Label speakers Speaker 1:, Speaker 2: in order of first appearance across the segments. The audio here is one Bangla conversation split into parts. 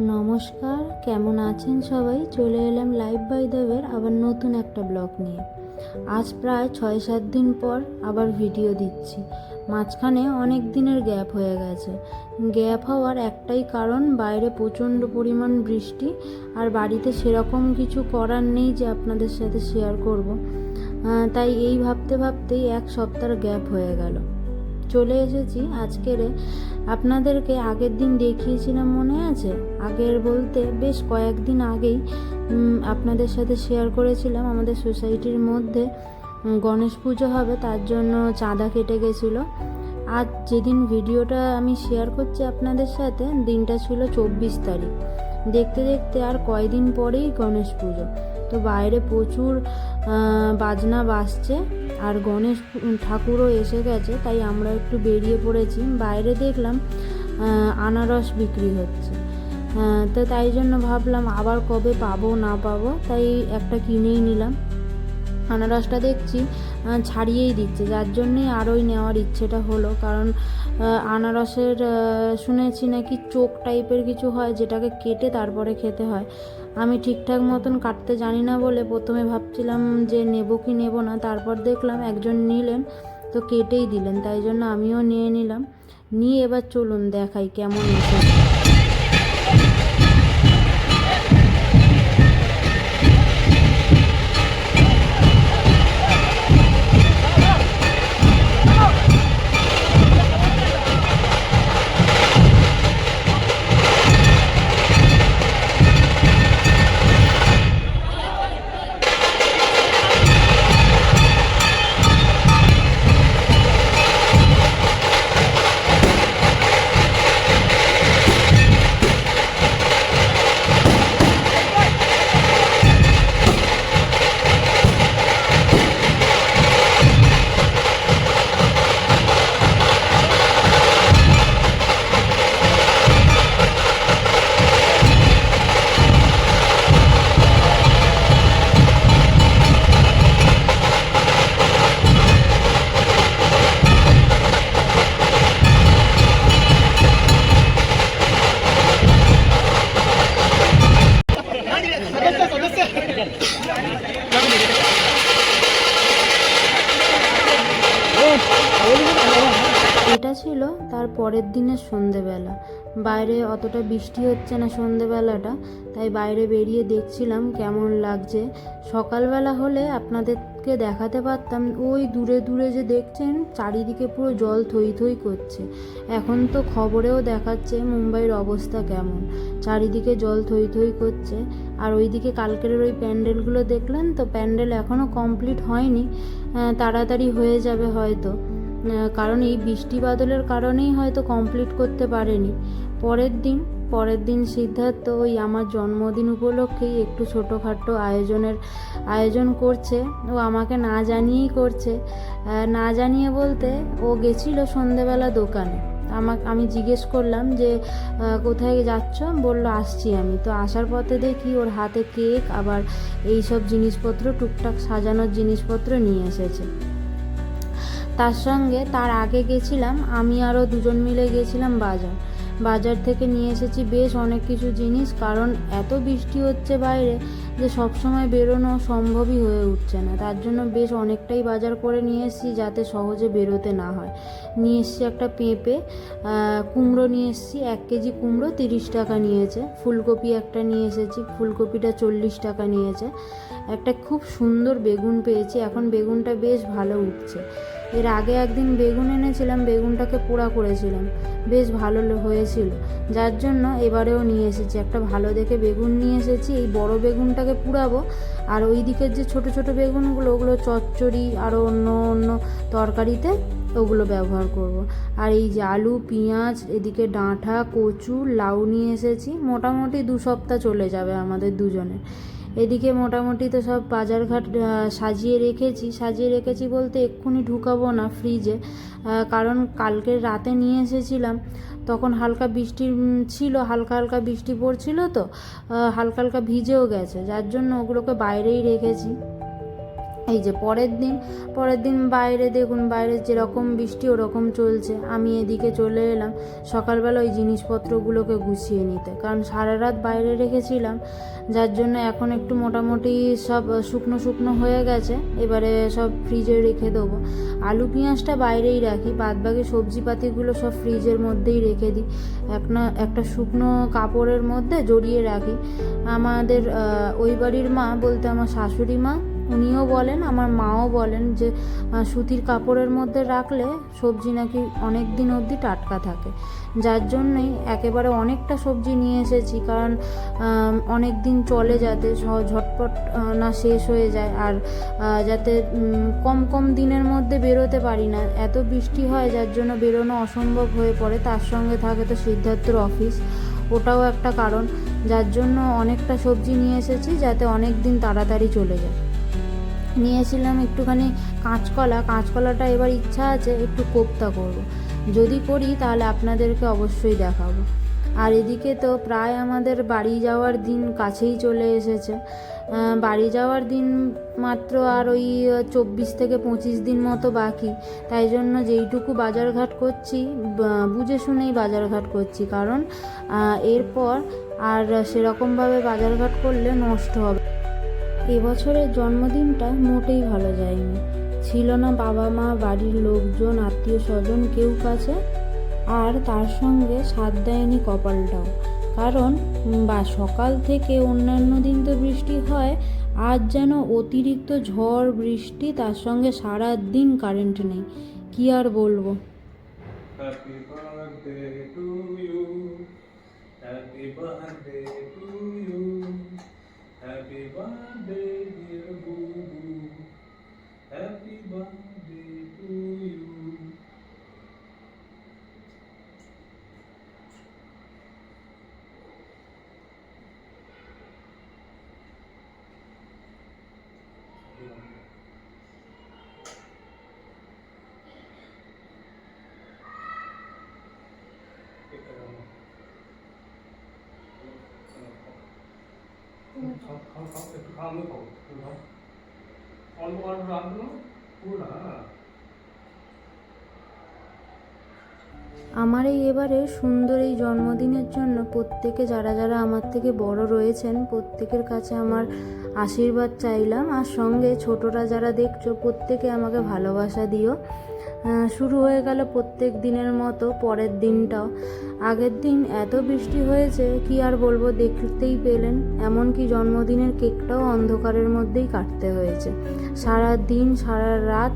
Speaker 1: নমস্কার, কেমন আছেন সবাই? চলে এলাম লাইভ বাই দেবের আবার নতুন একটা ব্লগ নিয়ে। আজ প্রায় ছয় সাত দিন পর আবার ভিডিও দিচ্ছি। মাঝখানে অনেক দিনের গ্যাপ হয়ে গেছে। গ্যাপ হওয়ার একটাই কারণ, বাইরে প্রচণ্ড পরিমাণ বৃষ্টি আর বাড়িতে সেরকম কিছু করার নেই যে আপনাদের সাথে শেয়ার করব। তাই এই ভাবতে ভাবতেই এক সপ্তাহ গ্যাপ হয়ে গেল। চলে এসেছি আজকের আপনাদেরকে আগের দিন দেখিয়েছিলাম মনে আছে? আগের বলতে বেশ কয়েকদিন আগেই আপনাদের সাথে শেয়ার করেছিলাম আমাদের সোসাইটির মধ্যে গণেশ পুজো হবে তার জন্য চাঁদা কেটে গেছিল। আজ যেদিন ভিডিওটা আমি শেয়ার করছি আপনাদের সাথে, দিনটা ছিল চব্বিশ তারিখ। দেখতে দেখতে আর কয়দিন পরেই গণেশ পুজো। তো বাইরে প্রচুর বাজনা বাজছে। আর গণেশ ঠাকুরও এসে গেছে, তাই আমরা একটু বেরিয়ে পড়েছি। বাইরে দেখলাম আনারস বিক্রি হচ্ছে। তো তাই জন্য ভাবলাম আবার কবে পাবো, না পাবো, তাই একটা কিনেই নিলাম। আনারসটা দেখছি ছাড়িয়েই দিচ্ছে, যার জন্যই আরোই নেওয়ার ইচ্ছেটা হলো, কারণ আনারসের শুনেছি নাকি চোখ টাইপের কিছু হয় যেটাকে কেটে তারপরে খেতে হয়। আমি ঠিকঠাক মতন কাটতে জানি না বলে প্রথমে ভাবছিলাম যে নেব কি নেব না। তারপর দেখলাম একজন নিলেন, তো কেটেই দিলেন, তাই জন্য আমিও নিয়ে নিলাম। নিয়ে এবার চলুন দেখাই কেমন এসেছে। এটা ছিল তার পরের দিনের সন্ধেবেলা। বাইরে অতটা বৃষ্টি হচ্ছে না সন্ধেবেলাটা, তাই বাইরে বেরিয়ে দেখছিলাম কেমন লাগছে। সকালবেলা হলে আপনাদেরকে দেখাতে পারতাম, ওই দূরে দূরে যে দেখছেন, চারিদিকে পুরো জল থই থই করছে। এখন তো খবরেও দেখাচ্ছে মুম্বাইয়ের অবস্থা কেমন। চারিদিকে জল থই থই করছে। আর ওইদিকে কালকের ওই প্যান্ডেলগুলো দেখলেন তো, প্যান্ডেল এখনও কমপ্লিট হয়নি। তাড়াতাড়ি হয়ে যাবে হয়তো। কারণ এই বৃষ্টি বাদলের কারণেই হয়তো কমপ্লিট করতে পারেনি। পরের দিন পরের দিন সিদ্ধার্থ ওই আমার জন্মদিন উপলক্ষেই একটু ছোটোখাটো আয়োজনের, আয়োজন করছে। ও আমাকে না জানিয়েই করছে। না জানিয়ে বলতে ও গেছিল সন্ধেবেলা দোকানে। আমাকে, আমি জিজ্ঞেস করলাম যে কোথায় যাচ্ছ? বলল, আসছি আমি। তো আসার পথে দেখি ওর হাতে কেক, আবার এই সব জিনিসপত্র, টুকটাক সাজানোর জিনিসপত্র নিয়ে এসেছে। তার সঙ্গে তার আগে গেছিলাম, আমি আরও দুজন মিলে গেছিলাম বাজার। বাজার থেকে নিয়ে এসেছি বেশ অনেক কিছু জিনিস, কারণ এত বৃষ্টি হচ্ছে বাইরে যে সব সময় বেরোনো সম্ভবই হয়ে উঠছে না। তার জন্য বেশ অনেকটাই বাজার করে নিয়ে এসেছি যাতে সহজে বেরোতে না হয়। নিয়ে এসেছি একটা পেঁপে কুমড়ো নিয়ে এসেছি, এক কেজি কুমড়ো তিরিশ টাকা নিয়েছে। ফুলকপি একটা নিয়ে এসেছি, ফুলকপিটা চল্লিশ টাকা নিয়েছে। একটা খুব সুন্দর বেগুন পেয়েছি, এখন বেগুনটা বেশ ভালো উঠছে। এর আগে একদিন বেগুন এনেছিলাম, বেগুনটাকে পোড়া করেছিলাম। বেশ ভালো হয়েছিল। যার জন্য এবারেও নিয়ে এসেছি। একটা ভালো দেখে বেগুন নিয়ে এসেছি। এই বড় বেগুনটাকে পুড়াবো। আর ওই দিকের যে ছোট ছোট বেগুনগুলো, ওগুলো চচ্চড়ি আরও অন্য অন্য তরকারিতে ওগুলো ব্যবহার করব। আর এই যে আলু, পেঁয়াজ, এদিকে ডাঁটা কচু, লাউ নিয়ে এসেছি। মোটামুটি দু সপ্তাহ চলে যাবে আমাদের দুজনের। এদিকে মোটামুটি তো সব বাজারঘাট সাজিয়ে রেখেছি। সাজিয়ে রেখেছি বলতে এক্ষুনি ঢুকাবো না ফ্রিজে কারণ কালকে রাতে নিয়ে এসেছিলাম। তখন হালকা বৃষ্টি ছিল, হালকা হালকা বৃষ্টি পড়ছিল তো। হালকা হালকা ভিজেও গেছে। যার জন্য ওগুলোকে বাইরেই রেখেছি। এই যে পরের দিন পরের দিন বাইরে দেখুন, বাইরে যেরকম বৃষ্টি ওরকম চলছে। আমি এদিকে চলে এলাম সকালবেলা ওই জিনিসপত্রগুলোকে গুছিয়ে নিতে। কারণ সারা রাত বাইরে রেখেছিলাম, যার জন্য এখন একটু মোটামুটি সব শুকনো শুকনো হয়ে গেছে। এবারে সব ফ্রিজে রেখে দেবো। আলু পেঁয়াজটা বাইরেই রাখি, বাদবাকি সবজিপাতিগুলো সব ফ্রিজের মধ্যেই রেখে দিই। একটা একটা শুকনো কাপড়ের মধ্যে জড়িয়ে রাখি। আমাদের ওই বাড়ির মা বলতে আমার শাশুড়ি মা উনিও বলেন, আমার মাও বলেন যে সুতির কাপড়ের মধ্যে রাখলে সবজি নাকি অনেক দিন অবধি টাটকা থাকে। যার জন্যই একেবারে অনেকটা সবজি নিয়ে এসেছি, কারণ অনেক দিন চলে যাতে ঝটপট না শেষ হয়ে যায় আর যাতে কম কম দিনের মধ্যে বেরোতে পারি না। এত বৃষ্টি হয়, যার জন্য বেরোনো অসম্ভব হয়ে পড়ে। তার সঙ্গে থাকে তো সিদ্ধার্থর অফিস। ওটাও একটা কারণ, যার জন্য অনেকটা সবজি নিয়ে এসেছি, যাতে অনেক দিন তাড়াতাড়ি চলে যায়। নিয়েছিলাম একটুখানি কাঁচকলা। কাঁচকলাটা এবার ইচ্ছা আছে একটু কোপ্তা করব। যদি করি তাহলে আপনাদেরকে অবশ্যই দেখাবো। আর এদিকে তো প্রায় আমাদের বাড়ি যাওয়ার দিন কাছেই চলে এসেছে। বাড়ি যাওয়ার দিন মাত্র আর ওই চব্বিশ থেকে পঁচিশ দিন মতো বাকি। তাই জন্য যেইটুকু বাজারঘাট করছি বুঝে শুনেই বাজারঘাট করছি। কারণ এরপর আর সেরকমভাবে বাজারঘাট করলে নষ্ট হবে। এবছরের জন্মদিনটা মোটেই ভালো যায়নি ছিল না বাবা মা, বাড়ির লোকজন, আত্মীয় স্বজন কেউ কাছে, আর তার সঙ্গে সাথ দেয়নি কপালটাও কারণ, বা সকাল থেকে অন্যান্য দিন তো বৃষ্টি হয়, আজ যেন অতিরিক্ত ঝড়, বৃষ্টি, তার সঙ্গে সারা দিন কারেন্ট নেই কি আর বলব
Speaker 2: Happy birthday to you. Happy birthday to you. Happy birthday, dear Boo Boo. Happy birthday
Speaker 1: আমার এই এবারে সুন্দর এই জন্মদিনের জন্য প্রত্যেকে যারা যারা আমার থেকে বড় রয়েছেন, প্রত্যেকের কাছে আমার আশীর্বাদ চাইলাম। আর সঙ্গে ছোটরা যারা দেখছ, প্রত্যেকে আমাকে ভালোবাসা দিও। শুরু হয়ে গেল প্রত্যেক দিনের মতো পরের দিনটাও। আগের দিন এত বৃষ্টি হয়েছে, কি আর বলব, দেখতেই পেলেন। এমনকি জন্মদিনের কেকটাও অন্ধকারের মধ্যেই কাটতে হয়েছে। সারা দিন, সারা রাত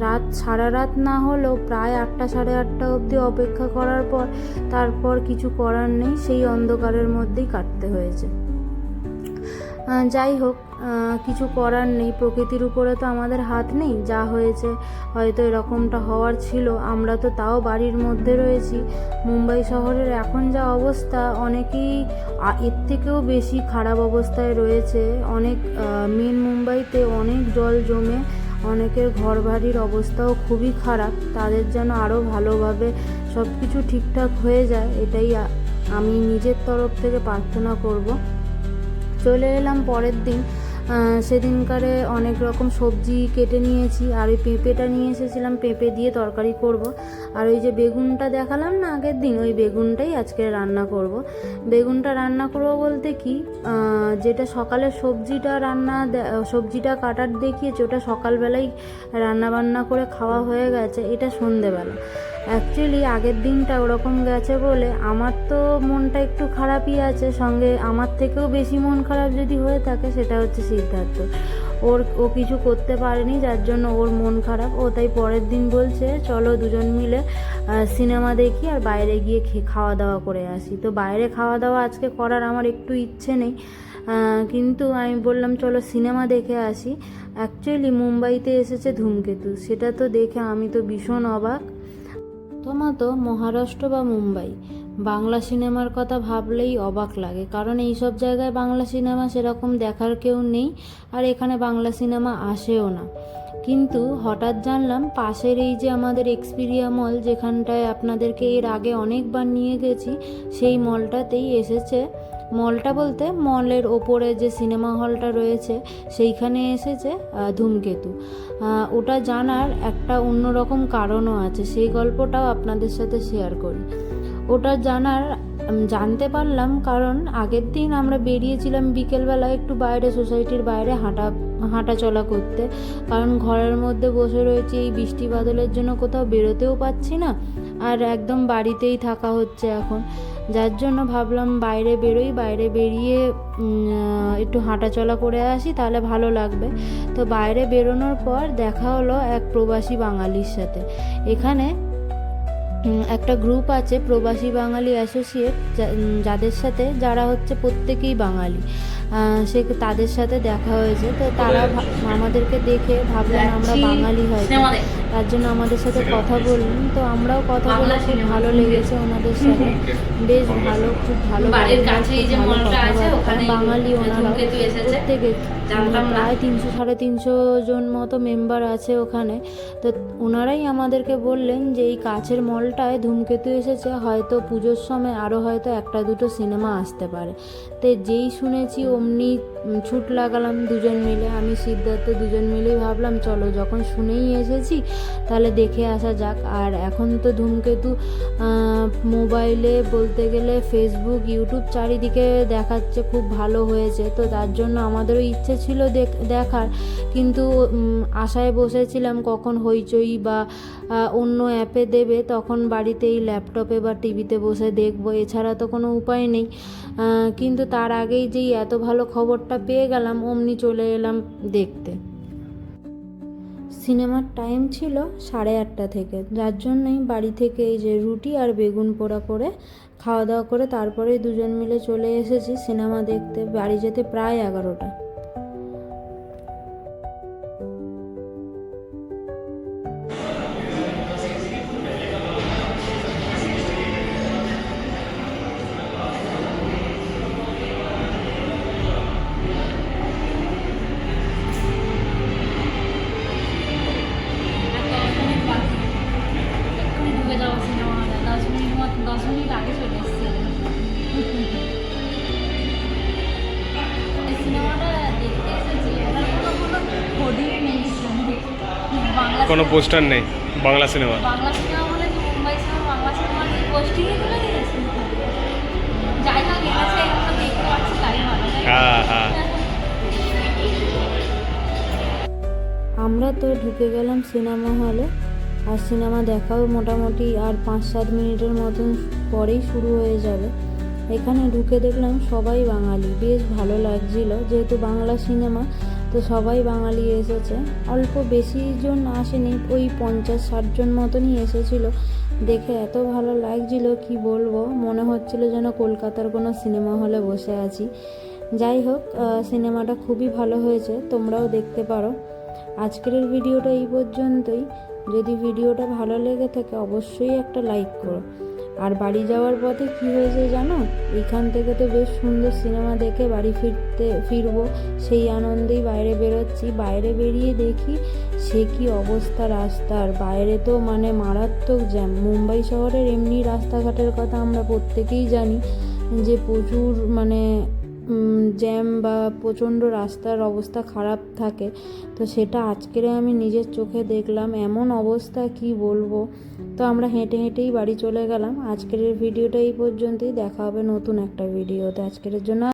Speaker 1: রাত, সারা রাত না হলেও প্রায় আটটা, সাড়ে আটটা অবধি অপেক্ষা করার পর, তারপর কিছু করার নেই, সেই অন্ধকারের মধ্যেই কাটতে হয়েছে। যাই হোক কিছু করার নেই। প্রকৃতির উপরে তো আমাদের হাত নেই। যা হয়েছে হয়তো এরকমটা হওয়ার ছিল। আমরা তো তাও বাড়ির মধ্যে রয়েছি। মুম্বাই শহরের এখন যা অবস্থা, অনেকেই এর থেকেও বেশি খারাপ অবস্থায় রয়েছে। অনেক মেন মুম্বাইতে অনেক জল জমে, অনেকের ঘর বাড়ির অবস্থাও খুবই খারাপ। তাদের যেন আরও ভালোভাবে সব কিছু ঠিকঠাক হয়ে যায়, এটাই আমি নিজের তরফ থেকে প্রার্থনা করব। চলে এলাম পরের দিন। সেদিনকারে অনেক রকম সবজি কেটে নিয়েছি, আর ওই পেঁপেটা নিয়ে এসেছিলাম। পেঁপে দিয়ে তরকারি করব। আর ওই যে বেগুনটা দেখালাম না আগের দিন, ওই বেগুনটাই আজকে রান্না করব। বেগুনটা রান্না করব বলতে কি যেটা সকালে সবজিটা রান্না সবজিটা কাটার দেখিয়েছে, ওটা সকালবেলাই রান্না বান্না করে খাওয়া হয়ে গেছে, এটা সন্ধেবেলা। অ্যাকচুয়ালি আগের দিনটা ওরকম গেছে বলে আমার তো মনটা একটু খারাপই আছে। সঙ্গে আমার থেকেও বেশি মন খারাপ যদি হয়ে থাকে, সেটা হচ্ছে সিদ্ধার্থ। ওর, ও কিছু করতে পারেনি, যার জন্য ওর মন খারাপ। ও তাই পরের দিন বলছে, চলো দুজন মিলে সিনেমা দেখি আর বাইরে গিয়ে খাওয়া দাওয়া করে আসি। তো বাইরে খাওয়া দাওয়া আজকে করার আমার একটু ইচ্ছে নেই। কিন্তু আমি বললাম, চলো সিনেমা দেখে আসি। অ্যাকচুয়ালি মুম্বাইতে এসেছে ধূমকেতু। সেটা তো দেখে আমি তো ভীষণ অবাক। প্রথমত মহারাষ্ট্র বা মুম্বাই। বাংলা সিনেমার কথা ভাবলেই অবাক লাগে, কারণ এই সব জায়গায় বাংলা সিনেমা সেরকম দেখার কেউ নেই আর এখানে বাংলা সিনেমা আসেও না। কিন্তু হঠাৎ জানলাম পাশের এই যে আমাদের এক্সপিরিয়া মল, যেখানটায় আপনাদেরকে এর আগে অনেকবার নিয়ে গেছি, সেই মলটাতেই এসেছে মলটা বলতে মলের ওপরে যে সিনেমা হলটা রয়েছে, সেইখানে এসেছে ধূমকেতু। ওটা জানার একটা অন্যরকম কারণও আছে, সেই গল্পটাও আপনাদের সাথে শেয়ার করি। ওটা জানার জানতে পারলাম কারণ আগের দিন আমরা বেরিয়েছিলাম বিকেলবেলা একটু বাইরে, সোসাইটির বাইরে হাঁটা হাঁটা চলা করতে। কারণ ঘরের মধ্যে বসে রয়েছি, এই বৃষ্টি বাদলের জন্য কোথাও বেরোতেও পাচ্ছি না। আর একদম বাড়িতেই থাকা হচ্ছে এখন। যার জন্য ভাবলাম বাইরে বেরোই বাইরে বেরিয়ে একটু হাঁটাচলা করে আসি তাহলে ভালো লাগবে। তো বাইরে বেরোনোর পর দেখা হলো এক প্রবাসী বাঙালির সাথে। এখানে একটা গ্রুপ আছে প্রবাসী বাঙালি অ্যাসোসিয়েট যা- যাদের সাথে যারা হচ্ছে প্রত্যেকেই বাঙালি। সে তাদের সাথে দেখা হয়েছে। তো তারা আমাদেরকে দেখে ভাবলেন আমরা বাঙালি হয়তো। তার জন্য আমাদের সাথে কথা বললেন। তো আমরাও কথা বলে খুব ভালো লেগেছে ওনাদের সাথে। বেশ ভালো খুব ভালো বাঙালি ওনারা। প্রত্যেকে প্রায় তিনশো সাড়ে তিনশো জন মতো মেম্বার আছে ওখানে। তো ওনারাই আমাদেরকে বললেন যে এই কাছের মলটায় ধূমকেতু এসেছে হয়তো পুজোর সময় আরও হয়তো একটা দুটো সিনেমা আসতে পারে। তো যেই শুনেছি অমনি ছুট লাগালাম দুজন মিলে, আমি, সিদ্ধার্থ দুজন মিলেই ভাবলাম, চলো যখন শুনেই এসেছি, তাহলে দেখে আসা যাক। আর এখন তো ধূমকেতু মোবাইলে বলতে গেলে ফেসবুক ইউটিউব চারিদিকে দেখাচ্ছে, খুব ভালো হয়েছে। তো তার জন্য আমাদেরও ইচ্ছে ছিল দেখ- দেখার। কিন্তু আশায় বসেছিলাম কখন হইচই বা অন্য অ্যাপে দেবে, তখন বাড়িতেই ল্যাপটপে বা টিভিতে বসে দেখব। এছাড়া তো কোনো উপায় নেই। কিন্তু তার আগেই যেই এত ভালো খবরটা পেয়ে গেলাম, অমনি চলে এলাম দেখতে। সিনেমার টাইম ছিল সাড়ে আটটা থেকে। যার জন্যই বাড়ি থেকে এই যে রুটি আর বেগুন পোড়া করে খাওয়া দাওয়া করে তারপরে দুজন মিলে চলে এসেছি সিনেমা দেখতে। বাড়ি যেতে প্রায় এগারোটা।
Speaker 3: কোনো
Speaker 2: পোস্টার নেই বাংলা সিনেমা।
Speaker 3: বাংলা সিনেমা বলে কি মুম্বাই সিনেমা বাংলা সিনেমা কি পোস্টিংয়ে তুলে দিয়েছে যাই হোক এনেছে দেখতে পাচ্ছি তাই ভালো
Speaker 2: হ্যাঁ হ্যাঁ।
Speaker 1: আমরা তো ঢুকে গেলাম সিনেমা হলে আর সিনেমা দেখাও মোটামুটি আর পাঁচ সাত মিনিটের মতন পরেই শুরু হয়ে যাবে। এখানে ঢুকে দেখলাম সবাই বাঙালি বেশ ভালো লাগছিল। যেহেতু বাংলা সিনেমা তো সবাই বাঙালি এসেছে। অল্প বেশি জন আসেনি, ওই পঞ্চাশ, ষাট জন মতনই এসেছিল। দেখে এত ভালো লাগছিল, কি বলব? মনে হচ্ছিল যেন কলকাতার কোনো সিনেমা হলে বসে আছি। যাই হোক সিনেমাটা খুবই ভালো হয়েছে, তোমরাও দেখতে পারো। আজকের ভিডিওটা এই পর্যন্তই। যদি ভিডিওটা ভালো লেগে থাকে, অবশ্যই একটা লাইক করো। আর বাড়ি যাওয়ার পথে কি হয়েছে জানো? এখান থেকে তো বেশ সুন্দর সিনেমা দেখে বাড়ি ফিরতে, ফিরবো। সেই আনন্দেই বাইরে বেরোচ্ছি। বাইরে বেরিয়ে দেখি সে কি অবস্থা রাস্তার বাইরে তো মানে মারাত্মক জ্যাম। মুম্বাই শহরের এমনি রাস্তাঘাটের কথা আমরা প্রত্যেকেই জানি যে প্রচুর মানে জ্যাম বা প্রচণ্ড রাস্তার অবস্থা খারাপ থাকে, তো সেটা আজকের আমি নিজের চোখে দেখলাম, এমন অবস্থা কি বলব? তো আমরা হেঁটে হেঁটেই বাড়ি চলে গেলাম। আজকের ভিডিওটা এই পর্যন্তই, দেখা হবে নতুন একটা ভিডিওতে। আজকের জন্য